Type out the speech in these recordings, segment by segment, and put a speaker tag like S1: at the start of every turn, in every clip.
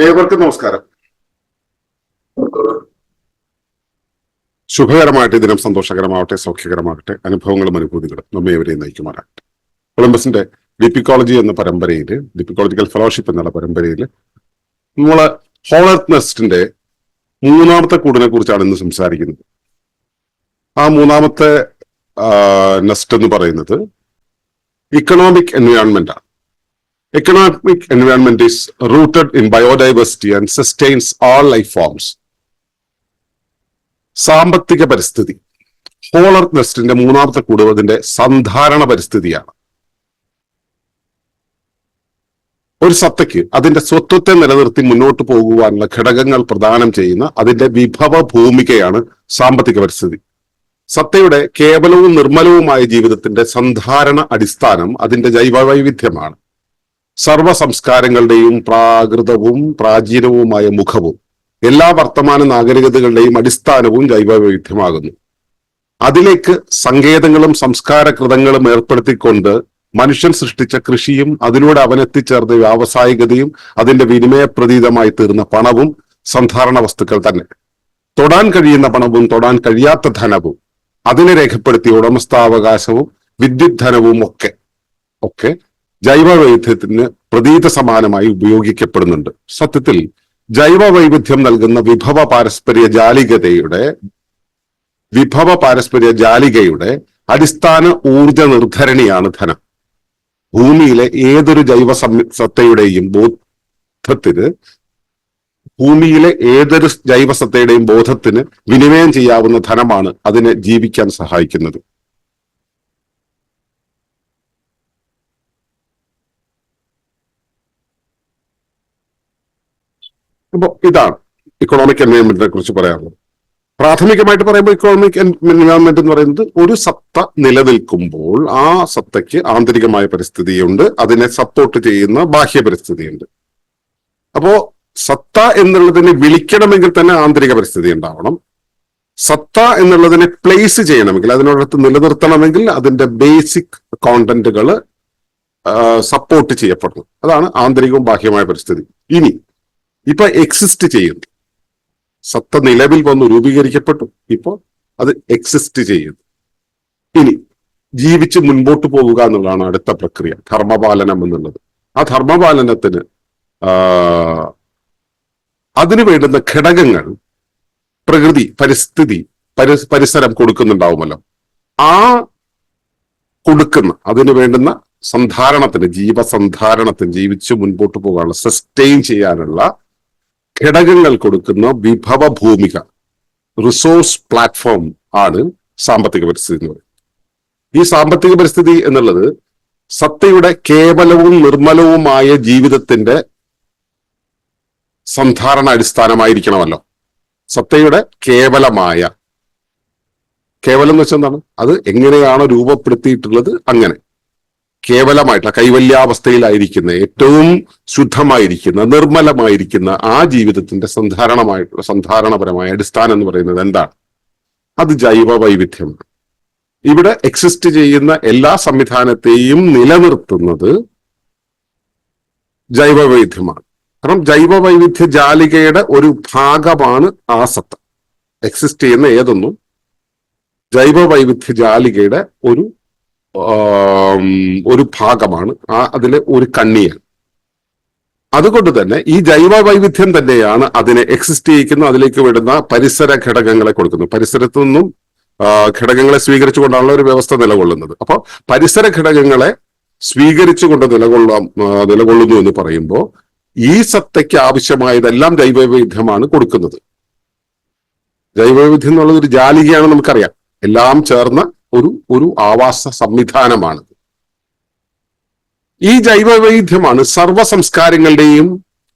S1: ഏവർക്കും നമസ്കാരം. ശുഭകരമായിട്ട് ദിനം സന്തോഷകരമാവട്ടെ സൗഖ്യകരമാകട്ടെ അനുഭവങ്ങളും അനുഭൂതികളും നമ്മെ ഇവരെയും നയിക്കുമാറാകട്ടെ. കൊളംബസിന്റെ ഡിപ്പിക്കോളജി എന്ന പരമ്പരയിൽ ഡിപ്പിക്കോളജിക്കൽ ഫെലോഷിപ്പ് എന്നുള്ള പരമ്പരയിൽ നമ്മൾ ഹോളർത്ത് നെസ്റ്റിന്റെ മൂന്നാമത്തെ കൂടിനെ കുറിച്ചാണ് ഇന്ന് സംസാരിക്കുന്നത്. ആ മൂന്നാമത്തെ നെസ്റ്റ് എന്ന് പറയുന്നത് ഇക്കണോമിക് എൻവയോൺമെന്റ് ആണ് economic environment is rooted in biodiversity and sustains all life forms. സാമ്പത്തിക പരിസ്ഥിതി. ഹോളർ നെസ്റ്റിന്റെ മൂന്നാമത്തെ കൂട് അതിന്റെ സന്ധാരണ പരിസ്ഥിതിയാണ്. ഒരു സത്തയ്ക്ക് അതിന്റെ സ്വത്വത്തെ നിലനിർത്തി മുന്നോട്ട് പോകുവാനുള്ള ഘടകങ്ങൾ പ്രദാനം ചെയ്യുന്ന അതിന്റെ വിഭവ ഭൂമികയാണ് സാമ്പത്തിക പരിസ്ഥിതി. സത്തയുടെ കേവലവും നിർമ്മലവുമായ ജീവിതത്തിന്റെ സന്ധാരണ അടിസ്ഥാനം അതിന്റെ ജൈവവൈവിധ്യമാണ്. സർവ സംസ്കാരങ്ങളുടെയും പ്രാകൃതവും പ്രാചീനവുമായ മുഖവും എല്ലാ വർത്തമാന നാഗരികതകളുടെയും അടിസ്ഥാനവും ജൈവവൈവിധ്യമാകുന്നു. അതിലേക്ക് സങ്കേതങ്ങളും സംസ്കാരകൃതങ്ങളും ഏർപ്പെടുത്തിക്കൊണ്ട് മനുഷ്യൻ സൃഷ്ടിച്ച കൃഷിയും അതിനോട് അവനെത്തിച്ചേർന്ന വ്യാവസായികതയും അതിന്റെ വിനിമയ പ്രതീതമായി തീർന്ന പണവും സന്ധാരണ വസ്തുക്കൾ തന്നെ. തൊടാൻ കഴിയുന്ന പണവും തൊടാൻ കഴിയാത്ത ധനവും അതിനെ രേഖപ്പെടുത്തിയ ഉടമസ്ഥാവകാശവും വിദ്യുത് ധനവും ഒക്കെ. ഒക്കെ ജൈവ വൈവിധ്യത്തിന് പ്രതീത സമാനമായി ഉപയോഗിക്കപ്പെടുന്നുണ്ട്. സത്യത്തിൽ ജൈവ വൈവിധ്യം നൽകുന്ന വിഭവ പാരസ്പര്യ ജാലികതയുടെ വിഭവ പാരസ്പര്യ ജാലികയുടെ അടിസ്ഥാന ഊർജ നിർദ്ധരണിയാണ് ധനം. ഭൂമിയിലെ ഏതൊരു ജൈവ സത്തയുടെയും ബോധത്തിന് ഭൂമിയിലെ ഏതൊരു ജൈവസത്തയുടെയും ബോധത്തിന് വിനിമയം ചെയ്യാവുന്ന ധനമാണ് അതിനെ ജീവിക്കാൻ സഹായിക്കുന്നത്. ഇതാണ്. ഇക്കണോമിക് എൻവയോൺമെന്റിനെ കുറിച്ച് പറയാനുള്ളത് പ്രാഥമികമായിട്ട് പറയുമ്പോൾ ഇക്കണോമിക് എൻവയോൺമെന്റ് എന്ന് പറയുന്നത് ഒരു സത്ത നിലനിൽക്കുമ്പോൾ ആ സത്തയ്ക്ക് ആന്തരികമായ പരിസ്ഥിതിയുണ്ട്. അതിനെ സപ്പോർട്ട് ചെയ്യുന്ന ബാഹ്യ പരിസ്ഥിതിയുണ്ട്. അപ്പോ സത്ത എന്നുള്ളതിനെ വിളിക്കണമെങ്കിൽ തന്നെ ആന്തരിക പരിസ്ഥിതി ഉണ്ടാവണം. സത്ത എന്നുള്ളതിനെ പ്ലേസ് ചെയ്യണമെങ്കിൽ അതിനോടത്ത് നിലനിർത്തണമെങ്കിൽ അതിന്റെ ബേസിക് കോണ്ടന്റുകൾ സപ്പോർട്ട് ചെയ്യപ്പെടണം അതാണ് ആന്തരികവും ബാഹ്യമായ പരിസ്ഥിതി. ഇനി ഇപ്പൊ എക്സിസ്റ്റ് ചെയ്യുന്നു സത്ത നിലവിൽ വന്നു രൂപീകരിക്കപ്പെട്ടു. ഇപ്പോൾ അത് എക്സിസ്റ്റ് ചെയ്യുന്നു ഇനി ജീവിച്ച് മുൻപോട്ട് പോവുക എന്നുള്ളതാണ് അടുത്ത പ്രക്രിയ. ധർമ്മപാലനം എന്നുള്ളത്. ആ ധർമ്മപാലനത്തിന് അതിനു വേണ്ടുന്ന ഘടകങ്ങൾ പ്രകൃതി പരിസ്ഥിതി പരി പരിസരം കൊടുക്കുന്നുണ്ടാവുമല്ലോ. ആ കൊടുക്കുന്ന അതിന് വേണ്ടുന്ന സന്ധാരണത്തിന് ജീവസന്ധാരണത്തിന് ജീവിച്ച് മുൻപോട്ട് പോകാനുള്ള സസ്റ്റെയിൻ ചെയ്യാനുള്ള ഘടകങ്ങൾ കൊടുക്കുന്ന വിഭവ ഭൂമിക റിസോഴ്സ് പ്ലാറ്റ്ഫോം ആണ് സാമ്പത്തിക പരിസ്ഥിതി എന്ന് പറയുന്നത്. ഈ സാമ്പത്തിക പരിസ്ഥിതി എന്നുള്ളത് സത്തയുടെ കേവലവും നിർമ്മലവുമായ ജീവിതത്തിന്റെ സന്ധാരണ അടിസ്ഥാനമായിരിക്കണമല്ലോ. സത്തയുടെ കേവലമായ കേവലം എന്ന് വെച്ചാൽ എന്താണ്? അത് എങ്ങനെയാണോ രൂപപ്പെടുത്തിയിട്ടുള്ളത് അങ്ങനെ. കേവലമായിട്ട് കൈവല്യാവസ്ഥയിലായിരിക്കുന്ന ഏറ്റവും ശുദ്ധമായിരിക്കുന്ന നിർമ്മലമായിരിക്കുന്ന ആ ജീവിതത്തിന്റെ സന്ധാരണമായിട്ടുള്ള സന്ധാരണപരമായ അടിസ്ഥാനം എന്ന് പറയുന്നത് എന്താണ്? അത് ജൈവ വൈവിധ്യമാണ് ഇവിടെ എക്സിസ്റ്റ് ചെയ്യുന്ന എല്ലാ സംവിധാനത്തെയും നിലനിർത്തുന്നത് ജൈവ വൈവിധ്യമാണ് കാരണം ജൈവ വൈവിധ്യ ജാലികയുടെ ഒരു ഭാഗമാണ് ആ എക്സിസ്റ്റ് ചെയ്യുന്ന ഏതൊന്നും ജൈവ വൈവിധ്യ ജാലികയുടെ ഒരു ഒരു ഭാഗമാണ്. ആ അതിലെ ഒരു കണ്ണിയാണ് അതുകൊണ്ട് തന്നെ ഈ ജൈവ വൈവിധ്യം തന്നെയാണ് അതിനെ എക്സിസ്റ്റ് ചെയ്യിക്കുന്ന അതിലേക്ക് വിടുന്ന പരിസര ഘടകങ്ങളെ കൊടുക്കുന്നത്. പരിസരത്തു നിന്നും ഘടകങ്ങളെ സ്വീകരിച്ചുകൊണ്ടാണല്ലോ ഒരു വ്യവസ്ഥ നിലകൊള്ളുന്നത്. അപ്പോൾ പരിസര ഘടകങ്ങളെ സ്വീകരിച്ചുകൊണ്ട് നിലകൊള്ളാം നിലകൊള്ളുന്നു എന്ന് പറയുമ്പോൾ ഈ സത്തയ്ക്ക് ആവശ്യമായതെല്ലാം ജൈവവൈവിധ്യമാണ് കൊടുക്കുന്നത്. ജൈവവൈവിധ്യം എന്നുള്ളത് ഒരു ജാലികയാണ് നമുക്കറിയാം. എല്ലാം ചേർന്ന ഒരു ഒരു ആവാസ സംവിധാനമാണ് ഈ ജൈവവൈവിധ്യമാണ് സർവ സംസ്കാരങ്ങളുടെയും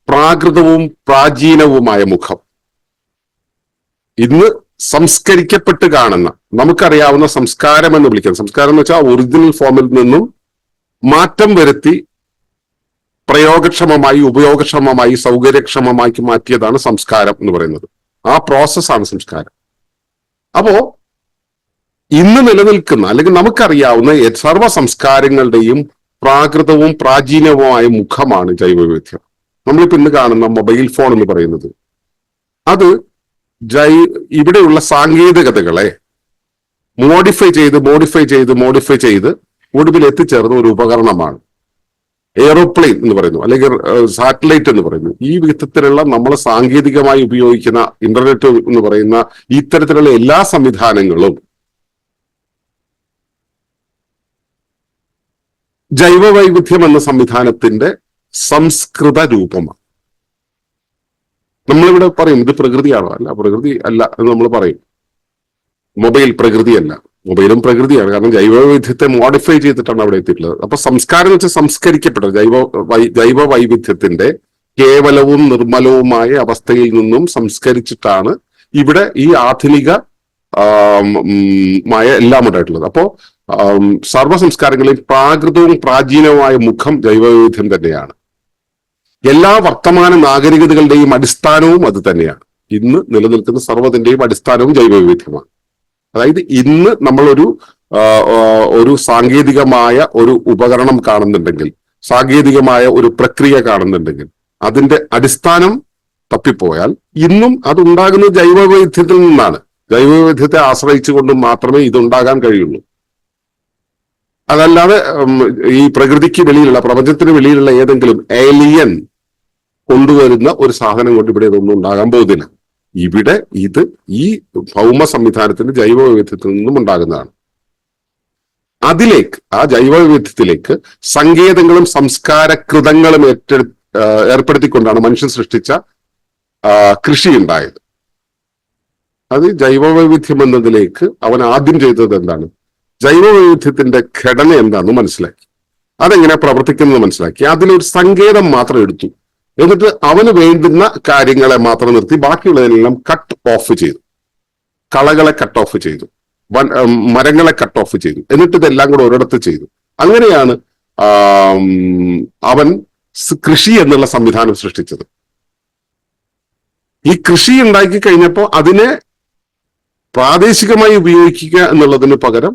S1: പ്രാകൃതവും പ്രാചീനവുമായ മുഖം. ഇന്ന് സംസ്കരിക്കപ്പെട്ട് കാണുന്ന നമുക്കറിയാവുന്ന സംസ്കാരം എന്ന് വിളിക്കുന്നത് സംസ്കാരം എന്ന് വെച്ചാൽ ഒറിജിനൽ ഫോമിൽ നിന്നും മാറ്റം വരുത്തി പ്രയോഗക്ഷമമായി ഉപയോഗക്ഷമമായി സൗകര്യക്ഷമമാക്കി മാറ്റിയതാണ് സംസ്കാരം എന്ന് പറയുന്നത്. ആ പ്രോസസ്സാണ് സംസ്കാരം. അപ്പോ ഇന്ന് നിലനിൽക്കുന്ന അല്ലെങ്കിൽ നമുക്കറിയാവുന്ന സർവ സംസ്കാരങ്ങളുടെയും പ്രാകൃതവും പ്രാചീനവുമായ മുഖമാണ് ജൈവവൈവിധ്യം. നമ്മളിപ്പോ ഇന്ന് കാണുന്ന മൊബൈൽ ഫോൺ എന്ന് പറയുന്നത്. അത് ജൈ ഇവിടെയുള്ള സാങ്കേതികതകളെ മോഡിഫൈ ചെയ്ത് മോഡിഫൈ ചെയ്ത് മോഡിഫൈ ചെയ്ത് ഒടുവിൽ എത്തിച്ചേർന്ന ഒരു ഉപകരണമാണ്. എയറോപ്ലെയിൻ എന്ന് പറയുന്നു അല്ലെങ്കിൽ സാറ്റലൈറ്റ് എന്ന് പറയുന്നു. ഈ വിധത്തിലുള്ള നമ്മൾ സാങ്കേതികമായി ഉപയോഗിക്കുന്ന ഇന്റർനെറ്റ് എന്ന് പറയുന്ന ഇത്തരത്തിലുള്ള എല്ലാ സംവിധാനങ്ങളും ജൈവ വൈവിധ്യം എന്ന സംവിധാനത്തിന്റെ സംസ്കൃത രൂപമാണ്. നമ്മളിവിടെ പറയും ഇത് പ്രകൃതിയാണോ? അല്ല പ്രകൃതി അല്ല എന്ന് നമ്മൾ പറയും. മൊബൈൽ പ്രകൃതിയല്ല. മൊബൈലും പ്രകൃതിയാണ്. കാരണം ജൈവ വൈവിധ്യത്തെ മോഡിഫൈ ചെയ്തിട്ടാണ് അവിടെ എത്തിയിട്ടുള്ളത്. അപ്പൊ സംസ്കാരം വെച്ച് സംസ്കരിക്കപ്പെട്ട ജൈവ ജൈവ വൈവിധ്യത്തിന്റെ കേവലവും നിർമ്മലവുമായ അവസ്ഥയിൽ നിന്നും സംസ്കരിച്ചിട്ടാണ് ഇവിടെ ഈ ആധുനിക മായ എല്ലാം ഉണ്ടായിട്ടുള്ളത് അപ്പോ ആം, സർവ പ്രാകൃതവും പ്രാചീനവുമായ മുഖം ജൈവവൈവിധ്യം തന്നെയാണ്. എല്ലാ വർത്തമാന നാഗരികതകളുടെയും അടിസ്ഥാനവും അത് തന്നെയാണ്. ഇന്ന് നിലനിൽക്കുന്ന സർവതിന്റെയും അടിസ്ഥാനവും ജൈവവൈവിധ്യമാണ് അതായത് ഇന്ന് നമ്മളൊരു ഒരു സാങ്കേതികമായ ഒരു ഉപകരണം കാണുന്നുണ്ടെങ്കിൽ സാങ്കേതികമായ ഒരു പ്രക്രിയ കാണുന്നുണ്ടെങ്കിൽ അതിന്റെ അടിസ്ഥാനം തപ്പിപ്പോയാൽ ഇന്നും അത് ഉണ്ടാകുന്നത് ജൈവവൈവിധ്യത്തിൽ നിന്നാണ്. ജൈവവൈവിധ്യത്തെ ആശ്രയിച്ചുകൊണ്ട് മാത്രമേ ഇതുണ്ടാകാൻ കഴിയുള്ളൂ. അതല്ലാതെ ഈ പ്രകൃതിക്ക് വെളിയിലുള്ള പ്രപഞ്ചത്തിന് വെളിയിലുള്ള ഏതെങ്കിലും ഏലിയൻ കൊണ്ടുവരുന്ന ഒരു സാധനം കൊണ്ട് ഇവിടെ ഇതൊന്നും ഉണ്ടാകാൻ പോകുന്നില്ല. ഇവിടെ ഇത് ഈ ഭൗമ സംവിധാനത്തിന്റെ ജൈവ വൈവിധ്യത്തിൽ നിന്നും ഉണ്ടാകുന്നതാണ്. അതിലേക്ക് ആ ജൈവ വൈവിധ്യത്തിലേക്ക് സങ്കേതങ്ങളും സംസ്കാരകൃതങ്ങളും ഏറ്റെ ഏർപ്പെടുത്തിക്കൊണ്ടാണ് മനുഷ്യൻ സൃഷ്ടിച്ച കൃഷി ഉണ്ടായത് അത് ജൈവ വൈവിധ്യം എന്നതിലേക്ക് അവൻ ആദ്യം ചെയ്തത് എന്താണ്? ജൈവ വൈവിധ്യത്തിന്റെ ഘടന എന്താണെന്ന് മനസ്സിലാക്കി. അതെങ്ങനെ പ്രവർത്തിക്കുന്നത് മനസ്സിലാക്കി. അതിലൊരു സങ്കേതം മാത്രം എടുത്തു. എന്നിട്ട് അവന് വേണ്ടുന്ന കാര്യങ്ങളെ മാത്രം നിർത്തി ബാക്കിയുള്ളതിനെല്ലാം കട്ട് ഓഫ് ചെയ്തു. കളകളെ കട്ട് ഓഫ് ചെയ്തു. മരങ്ങളെ കട്ട് ഓഫ് ചെയ്തു. എന്നിട്ട് ഇതെല്ലാം കൂടെ ഒരിടത്ത് ചെയ്തു. അങ്ങനെയാണ് അവൻ കൃഷി എന്നുള്ള സംവിധാനം സൃഷ്ടിച്ചത്. ഈ കൃഷി ഉണ്ടാക്കി കഴിഞ്ഞപ്പോൾ അതിനെ പ്രാദേശികമായി ഉപയോഗിക്കുക എന്നുള്ളതിന് പകരം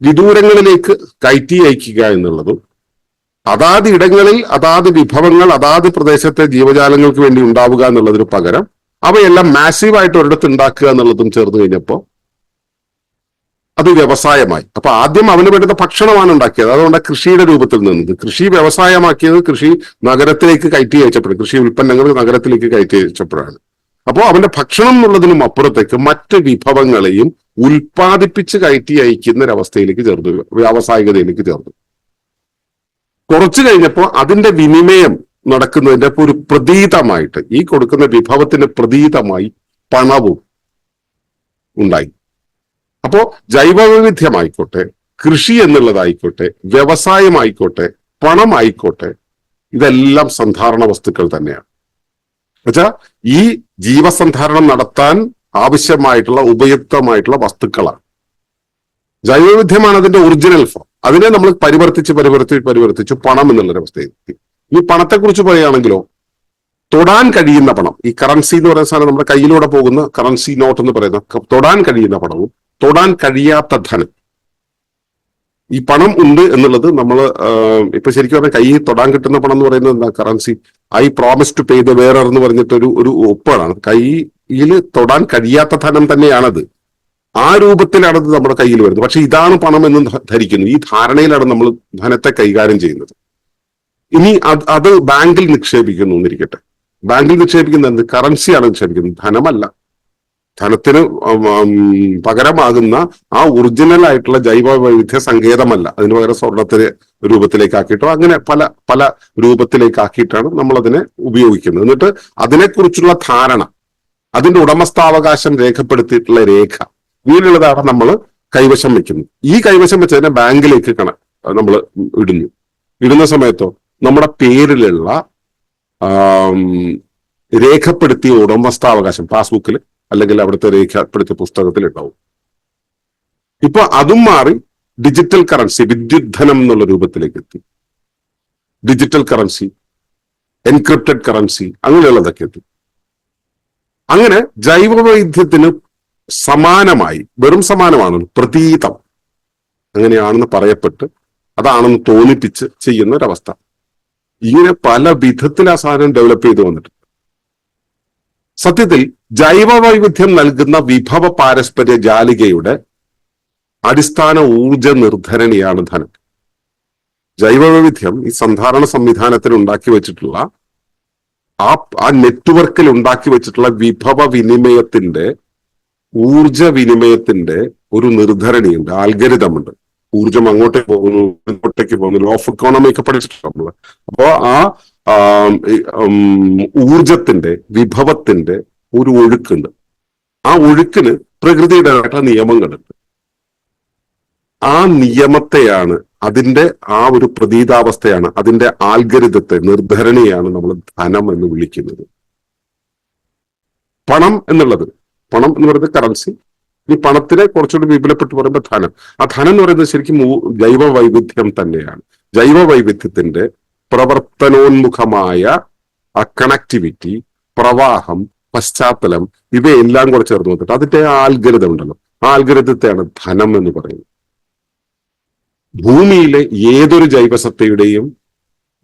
S1: വിദൂരങ്ങളിലേക്ക് കയറ്റി അയക്കുക എന്നുള്ളതും അതാത് ഇടങ്ങളിൽ അതാത് വിഭവങ്ങൾ അതാത് പ്രദേശത്തെ ജീവജാലങ്ങൾക്ക് വേണ്ടി ഉണ്ടാവുക എന്നുള്ളതിന് പകരം അവയെല്ലാം മാസീവായിട്ട് ഒരിടത്ത് ഉണ്ടാക്കുക എന്നുള്ളതും ചേർന്ന് കഴിഞ്ഞപ്പോൾ അത് വ്യവസായമായി. അപ്പൊ ആദ്യം അവന് വേണ്ടുന്ന ഭക്ഷണമാണ് ഉണ്ടാക്കിയത്. അതുകൊണ്ട് കൃഷിയുടെ രൂപത്തിൽ നിന്നത് കൃഷി വ്യവസായമാക്കിയത് കൃഷി നഗരത്തിലേക്ക് കയറ്റി അയച്ചപ്പോഴും കൃഷി ഉൽപ്പന്നങ്ങൾ നഗരത്തിലേക്ക് കയറ്റി അയച്ചപ്പോഴാണ്. അപ്പോൾ അവന്റെ ഭക്ഷണം എന്നുള്ളതിനും അപ്പുറത്തേക്ക് മറ്റ് വിഭവങ്ങളെയും ഉൽപ്പാദിപ്പിച്ച് കയറ്റി അയക്കുന്ന ഒരവസ്ഥയിലേക്ക് ചേർന്നു വ്യാവസായികതയിലേക്ക് ചേർന്നു. കുറച്ചു കഴിഞ്ഞപ്പോൾ അതിന്റെ വിനിമയം നടക്കുന്നതിന്റെ ഒരു പ്രതീതമായിട്ട് ഈ കൊടുക്കുന്ന വിഭവത്തിന് പ്രതീതമായി പണവും ഉണ്ടായി. അപ്പോ ജൈവവൈവിധ്യമായിക്കോട്ടെ കൃഷി എന്നുള്ളതായിക്കോട്ടെ വ്യവസായമായിക്കോട്ടെ പണമായിക്കോട്ടെ ഇതെല്ലാം സന്ധാരണ വസ്തുക്കൾ തന്നെയാണ്. എന്നുവെച്ചാ ഈ ജീവസന്ധാരണം നടത്താൻ ആവശ്യമായിട്ടുള്ള ഉപയുക്തമായിട്ടുള്ള വസ്തുക്കളാണ്. ജൈവവിധ്യമാണ് അതിന്റെ ഒറിജിനൽ ഫോം അതിനെ നമ്മൾ പരിവർത്തിച്ച് പരിവർത്തിച്ച് പരിവർത്തിച്ച് പണം എന്നുള്ളൊരു അവസ്ഥയിൽ ഈ പണത്തെക്കുറിച്ച് പറയുകയാണെങ്കിലോ തൊടാൻ കഴിയുന്ന പണം ഈ കറൻസി എന്ന് പറയുന്ന സാധനം നമ്മുടെ കയ്യിലൂടെ പോകുന്ന കറൻസി നോട്ട് എന്ന് പറയുന്ന തൊടാൻ കഴിയുന്ന പണവും തൊടാൻ കഴിയാത്ത ധനം ഈ പണം ഉണ്ട് എന്നുള്ളത് നമ്മൾ ഇപ്പൊ ശരിക്കും പറഞ്ഞാൽ കയ്യിൽ തൊടാൻ കിട്ടുന്ന പണം എന്ന് പറയുന്നത് എന്താ? Currency I promise to pay the വേറെ എന്ന് പറഞ്ഞിട്ട് ഒരു ഒരു ഒപ്പാണ് കയ്യിൽ തൊടാൻ കഴിയാത്ത ധനം തന്നെയാണത്. ആ രൂപത്തിലാണ് നമ്മുടെ കയ്യിൽ വരുന്നത്. പക്ഷെ ഇതാണ് പണം എന്ന് ധരിക്കുന്നു. ഈ ധാരണയിലാണ് നമ്മൾ ധനത്തെ കൈകാര്യം ചെയ്യുന്നത്. ഇനി അത് അത് ബാങ്കിൽ നിക്ഷേപിക്കുന്നു എന്നിരിക്കട്ടെ. ബാങ്കിൽ നിക്ഷേപിക്കുന്നത് എന്ത്? കറൻസിയാണ് നിക്ഷേപിക്കുന്നത്. ധനമല്ല. ധനത്തിന് പകരമാകുന്ന ആ ഒറിജിനൽ ആയിട്ടുള്ള ജൈവ വൈവിധ്യ സങ്കേതമല്ല. അതിന് പകരം സ്വർണത്തിന് രൂപത്തിലേക്ക് ആക്കിയിട്ടോ അങ്ങനെ പല പല രൂപത്തിലേക്ക് ആക്കിയിട്ടാണ് നമ്മൾ അതിനെ ഉപയോഗിക്കുന്നത്. എന്നിട്ട് അതിനെക്കുറിച്ചുള്ള ധാരണ അതിന്റെ ഉടമസ്ഥാവകാശം രേഖപ്പെടുത്തിയിട്ടുള്ള രേഖ ഇങ്ങനെയുള്ളതാണ് നമ്മൾ കൈവശം വെക്കുന്നത്. ഈ കൈവശം വെച്ചതിനെ ബാങ്കിലേക്ക് കണ നമ്മൾ ഇടുന്നു. ഇടുന്ന സമയത്തോ നമ്മുടെ പേരിലുള്ള രേഖപ്പെടുത്തിയ ഉടമസ്ഥാവകാശം പാസ്ബുക്കിൽ അല്ലെങ്കിൽ അവിടുത്തെ രേഖപ്പെടുത്തിയ പുസ്തകത്തിൽ ഉണ്ടാവും ഇപ്പൊ അതും മാറി ഡിജിറ്റൽ കറൻസി വിദ്യുത് ധനം എന്നുള്ള രൂപത്തിലേക്ക് എത്തി. ഡിജിറ്റൽ കറൻസി എൻക്രിപ്റ്റഡ് കറൻസി അങ്ങനെയുള്ളതൊക്കെ എത്തി. അങ്ങനെ ജൈവവൈദ്യത്തിന് സമാനമായി വെറും സമാനമാണ് പ്രതീതം. അങ്ങനെയാണെന്ന് പറയപ്പെട്ട് അതാണെന്ന് തോന്നിപ്പിച്ച് ചെയ്യുന്ന ഒരവസ്ഥ ഇങ്ങനെ പല വിധത്തിൽ ആ സാധനം ഡെവലപ്പ് ചെയ്തു വന്നിട്ടുണ്ട്. സത്യത്തിൽ ജൈവ വൈവിധ്യം നൽകുന്ന വിഭവ പാരസ്പര്യ ജാലികയുടെ അടിസ്ഥാന ഊർജ നിർദ്ധരണിയാണ് ധനം. ജൈവ വൈവിധ്യം ഈ സന്ധാരണ സംവിധാനത്തിൽ ഉണ്ടാക്കി വെച്ചിട്ടുള്ള ആ ആ നെറ്റ്വർക്കിൽ ഉണ്ടാക്കി വെച്ചിട്ടുള്ള വിഭവ വിനിമയത്തിന്റെ ഊർജ വിനിമയത്തിന്റെ ഒരു നിർദ്ധരണിയുണ്ട് ആൽഗരിതമുണ്ട്. ഊർജം അങ്ങോട്ടേക്ക് പോകുന്നു ഇങ്ങോട്ടേക്ക് പോകുന്നു ലോ ഓഫ് ഇക്കോണമി ഒക്കെ പഠിച്ചിട്ടുണ്ട് നമ്മൾ? അപ്പോ ആ ഊർജത്തിന്റെ വിഭവത്തിന്റെ ഒരു ഒഴുക്കുണ്ട്. ആ ഒഴുക്കിന് പ്രകൃതിയുടേതായിട്ടുള്ള നിയമങ്ങളുണ്ട്. ആ നിയമത്തെയാണ് അതിന്റെ ആ ഒരു പ്രതീതാവസ്ഥയാണ് അതിന്റെ ആൽഗരിതത്തെ നിർധരണിയാണ് നമ്മൾ ധനം എന്ന് വിളിക്കുന്നത്. പണം എന്നുള്ളത് പണം എന്ന് പറയുന്നത് കറൻസി ഈ പണത്തിനെ കുറച്ചുകൂടി വിപുലപ്പെട്ട് പറയുമ്പോൾ ധനം. ആ ധനം എന്ന് പറയുന്നത് ശരിക്കും ജൈവ വൈവിധ്യം തന്നെയാണ്. ജൈവ വൈവിധ്യത്തിന്റെ പ്രവർത്തനോന്മുഖമായ ആ കണക്ടിവിറ്റി പ്രവാഹം പശ്ചാത്തലം ഇവയെല്ലാം കൂടെ ചേർന്ന് വന്നിട്ട് അതിന്റെ ആൽഗരിതം ഉണ്ടല്ലോ. ആ ആൽഗരിതത്തെയാണ് ധനം എന്ന് പറയുന്നത്. ഭൂമിയിലെ ഏതൊരു ജൈവസത്തയുടെയും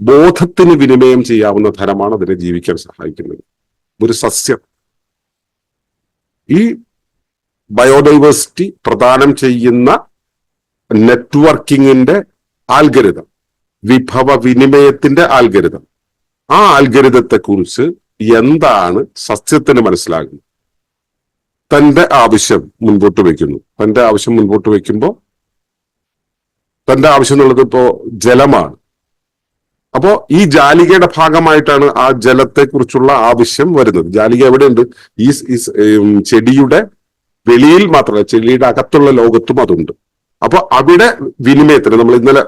S1: ബോധത്തിന് വിനിമയം ചെയ്യാവുന്ന ധനമാണ് അതിനെ ജീവിക്കാൻ സഹായിക്കുന്നത്. ഒരു സസ്യം. ഈ ബയോഡൈവേഴ്സിറ്റി പ്രദാനം ചെയ്യുന്ന നെറ്റ്വർക്കിങ്ങിന്റെ ആൽഗരിതം. വിഭവ വിനിമയത്തിന്റെ ആൽഗരിതം ആ ആൽഗരിതത്തെ കുറിച്ച് എന്താണ് സസ്യത്തിന് മനസ്സിലാകുന്നത്? തന്റെ ആവശ്യം മുൻപോട്ട് വെക്കുന്നു തന്റെ ആവശ്യം മുൻപോട്ട് വെക്കുമ്പോൾ തന്റെ ആവശ്യം എന്നുള്ളത് ഇപ്പോ ജലമാണ്. അപ്പോ ഈ ജാലികയുടെ ഭാഗമായിട്ടാണ് ആ ജലത്തെ കുറിച്ചുള്ള ആവശ്യം വരുന്നത്. ജാലിക എവിടെയുണ്ട്? ഈ ചെടിയുടെ വെളിയിൽ മാത്രമല്ല ചെടിയുടെ അകത്തുള്ള ലോകത്തും അതുണ്ട്. അപ്പൊ അവിടെ വിനിമയത്തിന് നമ്മൾ ഇന്നലെ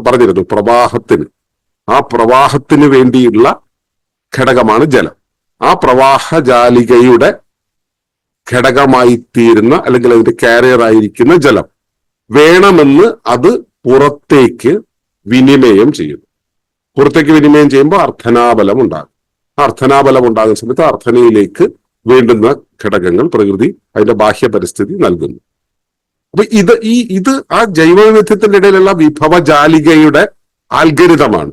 S1: പറഞ്ഞിരുന്നു പ്രവാഹത്തിന്. ആ പ്രവാഹത്തിന് വേണ്ടിയുള്ള ഘടകമാണ് ജലം. ആ പ്രവാഹജാലികയുടെ ഘടകമായി തീരുന്ന അല്ലെങ്കിൽ അതിന്റെ കാരിയർ ആയിരിക്കുന്ന ജലം വേണമെന്ന് അത് പുറത്തേക്ക് വിനിമയം ചെയ്യുന്നു. പുറത്തേക്ക് വിനിമയം ചെയ്യുമ്പോൾ അർത്ഥനാബലം ഉണ്ടാകും. അർത്ഥനാബലം ഉണ്ടാകുന്ന സമയത്ത് അർത്ഥനയിലേക്ക് വേണ്ടുന്ന ഘടകങ്ങൾ പ്രകൃതി അതിന്റെ ബാഹ്യ പരിസ്ഥിതി നൽകുന്നു. അപ്പൊ ഇത് ഈ ഇത് ആ ജൈവവൈവിധ്യത്തിന്റെ ഇടയിലുള്ള വിഭവ ജാലികയുടെ ആൽഗരിതമാണ്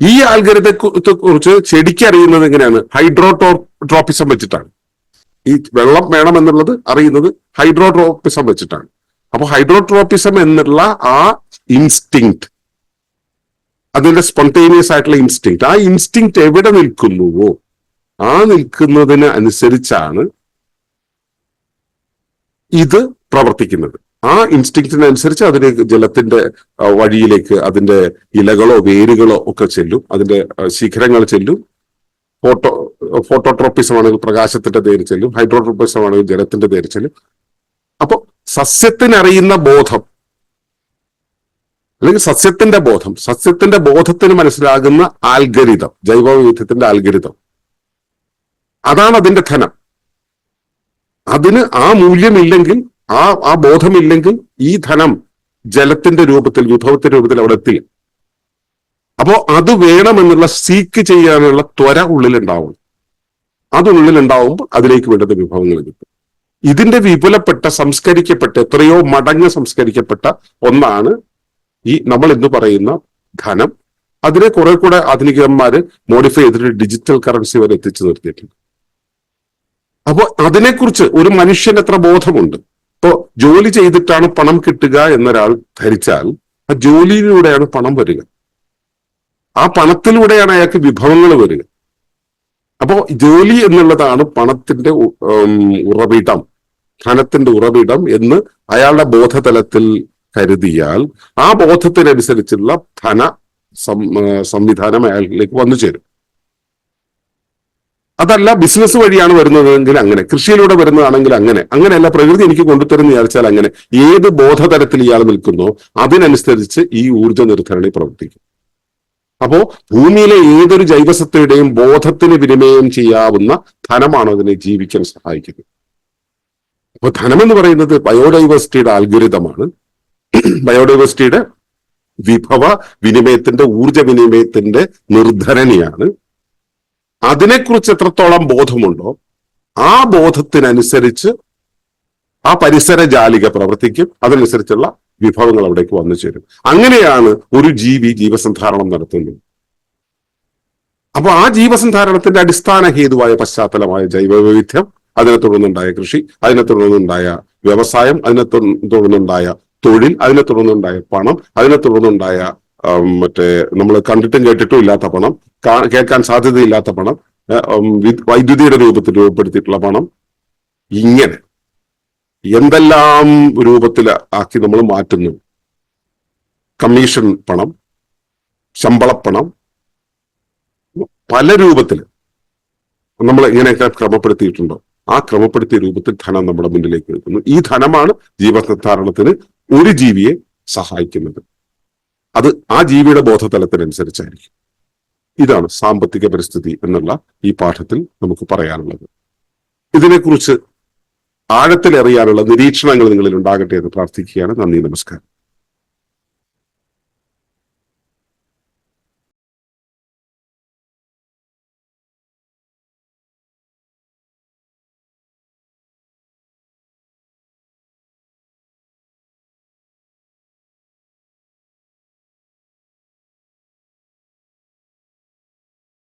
S1: ഈ ആൽഗരിതത്തെ കുറിച്ച് ചെടിക്ക് അറിയുന്നത് എങ്ങനെയാണ്? ഹൈഡ്രോട്രോപ്പിസം വെച്ചിട്ടാണ്. ഈ വെള്ളം വേണം എന്നുള്ളത് അറിയുന്നത് ഹൈഡ്രോട്രോപ്പിസം വെച്ചിട്ടാണ്. അപ്പൊ ഹൈഡ്രോട്രോപ്പിസം എന്നുള്ള ആ ഇൻസ്റ്റിങ് അതിന്റെ സ്പോണ്ടേനിയസ് ആയിട്ടുള്ള ഇൻസ്റ്റിങ് ആ ഇൻസ്റ്റിങ് എവിടെ നിൽക്കുന്നുവോ ആ നിൽക്കുന്നതിന് അനുസരിച്ചാണ് ഇത് പ്രവർത്തിക്കുന്നത്. ആ ഇൻസ്റ്റിങ്റ്റിനനുസരിച്ച് അതിന് ജലത്തിന്റെ വഴിയിലേക്ക് അതിന്റെ ഇലകളോ വേരുകളോ ഒക്കെ ചെല്ലും. അതിന്റെ ശിഖരങ്ങൾ ചെല്ലും. ഫോട്ടോ ഫോട്ടോട്രോപ്പിസം ആണെങ്കിൽ പ്രകാശത്തിന്റെ പേര് ചെല്ലും. ഹൈഡ്രോട്രോപ്പിസം ആണെങ്കിൽ ജലത്തിന്റെ പേര് ചെല്ലും. അപ്പോൾ സസ്യത്തിനറിയുന്ന ബോധം അല്ലെങ്കിൽ സസ്യത്തിന്റെ ബോധം സസ്യത്തിന്റെ ബോധത്തിന് മനസ്സിലാകുന്ന ആൽഗരിതം ജൈവവൈവിധ്യത്തിന്റെ ആൽഗരിതം അതാണ് അതിന്റെ ധനം. അതിന് ആ മൂല്യമില്ലെങ്കിൽ ആ ആ ബോധമില്ലെങ്കിൽ ഈ ധനം ജലത്തിന്റെ രൂപത്തിൽ വിഭവത്തിന്റെ രൂപത്തിൽ അവിടെ എത്തില്ല. അപ്പോ അത് വേണമെന്നുള്ള സീക്ക് ചെയ്യാനുള്ള ത്വര ഉള്ളിലുണ്ടാവും. അത് ഉള്ളിലുണ്ടാവുമ്പോൾ അതിലേക്ക് വേണ്ടത് വിഭവങ്ങൾ കിട്ടും. ഇതിന്റെ വിപുലപ്പെട്ട സംസ്കരിക്കപ്പെട്ട എത്രയോ മടങ്ങ് സംസ്കരിക്കപ്പെട്ട ഒന്നാണ് ഈ നമ്മൾ എന്ന് പറയുന്ന ധനം. അതിനെ കുറെ കൂടെ ആധുനികന്മാര് മോഡിഫൈ ചെയ്തിട്ട് ഡിജിറ്റൽ കറൻസി വരെ എത്തിച്ചു നിർത്തിയിട്ടുണ്ട്. അപ്പോ അതിനെക്കുറിച്ച് ഒരു മനുഷ്യന് എത്ര ബോധമുണ്ട്? ഇപ്പോ ജോലി ചെയ്തിട്ടാണ് പണം കിട്ടുക എന്നൊരാൾ ധരിച്ചാൽ ആ ജോലിയിലൂടെയാണ് പണം വരിക. ആ പണത്തിലൂടെയാണ് അയാൾക്ക് വിഭവങ്ങൾ വരിക. അപ്പോ ജോലി എന്നുള്ളതാണ് പണത്തിന്റെ ഉറവിടം. ധനത്തിന്റെ ഉറവിടം എന്ന് അയാളുടെ ബോധതലത്തിൽ കരുതിയാൽ ആ ബോധത്തിനനുസരിച്ചുള്ള ധന സംവിധാനം അയാളിലേക്ക് വന്നു ചേരും. അതല്ല ബിസിനസ് വഴിയാണ് വരുന്നതെങ്കിൽ അങ്ങനെ കൃഷിയിലൂടെ വരുന്നതാണെങ്കിൽ അങ്ങനെ അങ്ങനെയല്ല പ്രകൃതി എനിക്ക് കൊണ്ടുതരുന്ന വിചാരിച്ചാൽ അങ്ങനെ. ഏത് ബോധതലത്തിൽ ഇയാൾ നിൽക്കുന്നോ അതിനനുസരിച്ച് ഈ ഊർജ നിർദ്ധരണി പ്രവർത്തിക്കും. അപ്പോ ഭൂമിയിലെ ഏതൊരു ജൈവസത്തയുടെയും ബോധത്തിന് വിനിമയം ചെയ്യാവുന്ന ധനമാണ് അതിനെ ജീവിക്കാൻ സഹായിക്കുന്നത്. അപ്പൊ ധനം എന്ന് പറയുന്നത് ബയോഡൈവേഴ്സിറ്റിയുടെ ആൽഗുരിതമാണ് ബയോഡൈവേഴ്സിറ്റിയുടെ വിഭവ വിനിമയത്തിന്റെ ഊർജ വിനിമയത്തിന്റെ നിർദ്ധരണിയാണ്. അതിനെക്കുറിച്ച് എത്രത്തോളം ബോധമുണ്ടോ ആ ബോധത്തിനനുസരിച്ച് ആ പരിസര ജാലിക പ്രവർത്തിക്കും. അതനുസരിച്ചുള്ള വിഭവങ്ങൾ അവിടേക്ക് വന്നു ചേരും. അങ്ങനെയാണ് ഒരു ജീവി ജീവസന്ധാരണം നടത്തുന്നത്. അപ്പൊ ആ ജീവസന്ധാരണത്തിന്റെ അടിസ്ഥാന ഹേതുവായ പശ്ചാത്തലമായ ജൈവ വൈവിധ്യം അതിനെ തുടർന്നുണ്ടായ കൃഷി അതിനെ തുടർന്നുണ്ടായ വ്യവസായം അതിനെ തുടർ- തുടർന്നുണ്ടായ തൊഴിൽ അതിനെ തുടർന്നുണ്ടായ പണം അതിനെ തുടർന്നുണ്ടായ മറ്റേ നമ്മൾ കണ്ടിട്ടും കേട്ടിട്ടും ഇല്ലാത്ത പണം കേൾക്കാൻ സാധ്യതയില്ലാത്ത പണം വൈദ്യുതിയുടെ രൂപത്തിൽ രൂപപ്പെടുത്തിയിട്ടുള്ള പണം ഇങ്ങനെ. എന്തെല്ലാം രൂപത്തിൽ ആക്കി നമ്മൾ മാറ്റുന്നു? കമ്മീഷൻ പണം ശമ്പളപ്പണം പല രൂപത്തിൽ നമ്മൾ ഇങ്ങനെയൊക്കെ ക്രമപ്പെടുത്തിയിട്ടുണ്ടോ? ആ ക്രമപ്പെടുത്തിയ രൂപത്തിൽ ധനം നമ്മുടെ മുന്നിലേക്ക് എത്തുന്നു ഈ ധനമാണ് ജീവസന്ധാരണത്തിന് ഒരു ജീവിയെ സഹായിക്കുന്നത്. അത് ആ ജീവിയുടെ ബോധതലത്തിനനുസരിച്ചായിരിക്കും. ഇതാണ് സാമ്പത്തിക പരിസ്ഥിതി എന്നുള്ള ഈ പാഠത്തിൽ നമുക്ക് പറയാനുള്ളത്. ഇതിനെക്കുറിച്ച് ആഴത്തിലറിയാനുള്ള നിരീക്ഷണങ്ങൾ നിങ്ങളിൽ ഉണ്ടാകട്ടെ എന്ന് പ്രാർത്ഥിക്കുകയാണ്. നന്ദി നമസ്കാരം.